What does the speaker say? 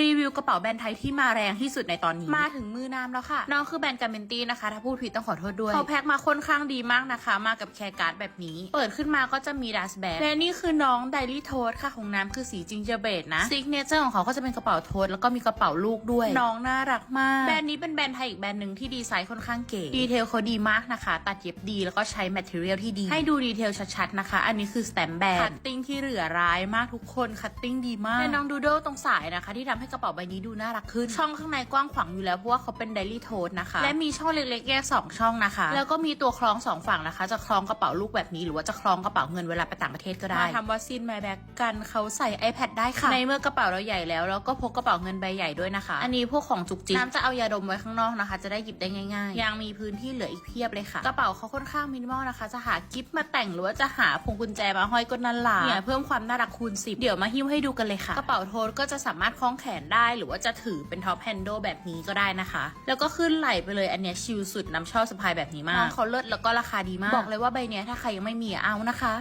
รีวิวกระเป๋าแบรนด์ไทยที่มาแรงที่สุดในตอนนี้ มาถึงมือน้ำแล้วค่ะ น้องคือแบรนด์กาเมนตี้นะคะ ถ้าพูดผิดต้องขอโทษด้วย เขาแพ็คมาค่อนข้างดีมากนะคะ มากับแคร์การ์ดแบบนี้ เปิดขึ้นมาก็จะมีดัสแบกและนี่คือน้องไดรี่โทสค่ะของน้ำคือสีจิงเจอร์เบดนะซิกเนเจอร์ของเขาก็จะเป็นกระเป๋าโทสแล้วก็มีกระเป๋าลูกด้วย น้องน่ารักมาก แบรนด์นี้เป็นแบรนด์ไทยอีกแบรนด์หนึ่งที่ดีไซน์ค่อนข้างเก๋ดีเทลเขาดีมากนะคะ ตัดเย็บดีแล้วก็ใช้แมทเทียลที่ดี ให้ดูดีเทลชัดๆนะคะ อันนี้คือสแตมป์แบรนด์คัตติ้งที่เหลือร้ายมากทุกคนคัตติ้งดีมากและน้องดูโดตรงสายนะคะ ที่ทำให้กระเป๋าใบนี้ดูน่ารักขึ้น ช่องข้างในกว้างขวางอยู่แล้วเพราะว่าเขาเป็นไดรี่โทสนะคะ และมีช่องเล็กๆแยกสองช่องนะคะ แล้วก็มีตัวคล้องสองฝั่งนะคะ จะคล้องกระเป๋าลูกแบบนี้ หรือว่าจะคล้องกระเป๋าเงินเวลาไปต่างประเทศก็ได้ มาทำวัซินไมแบ็กกันเขาใส่ iPad ได้ค่ะ ในเมื่อกระเป๋าเราใหญ่แล้วเราก็พกกระเป๋าเงินใบใหญ่ด้วยนะคะ อันนี้พวกของจุกจิกน้ำจะเอายาดมไว้ข้างนอกนะคะ จะได้หยิบได้ง่าย ๆ ยังมีพื้นที่เหลืออีกเพียบเลยค่ะ กระเป๋าเขาค่อนข้างมินิมอลนะคะ จะหากิฟต์มาแต่งหรือว่าจะหาพวงกุญแจมาห้อยก็นั่นล่ะเนี่ยเพิ่มความน่ารักคูณ10เดี๋ยวมาหิ้วให้ดูกันเลยค่ะ กระเป๋าโทนก็จะสามารถคล้องแขนได้หรือว่าจะถือเป็นท็อปแฮนด์ลแบบนี้ก็ได้นะคะ แล้วก็ขึ้นไหล่ไปเลยอันเนี้ยชิลสุดน้ำชอบสะพายแบบนี้มากน้องเขาเลิศแล้วก็ราคาดีมาก บอกเลยว่าใบเนี้ยถ้าใครยังไม่มีอะเอานะคะ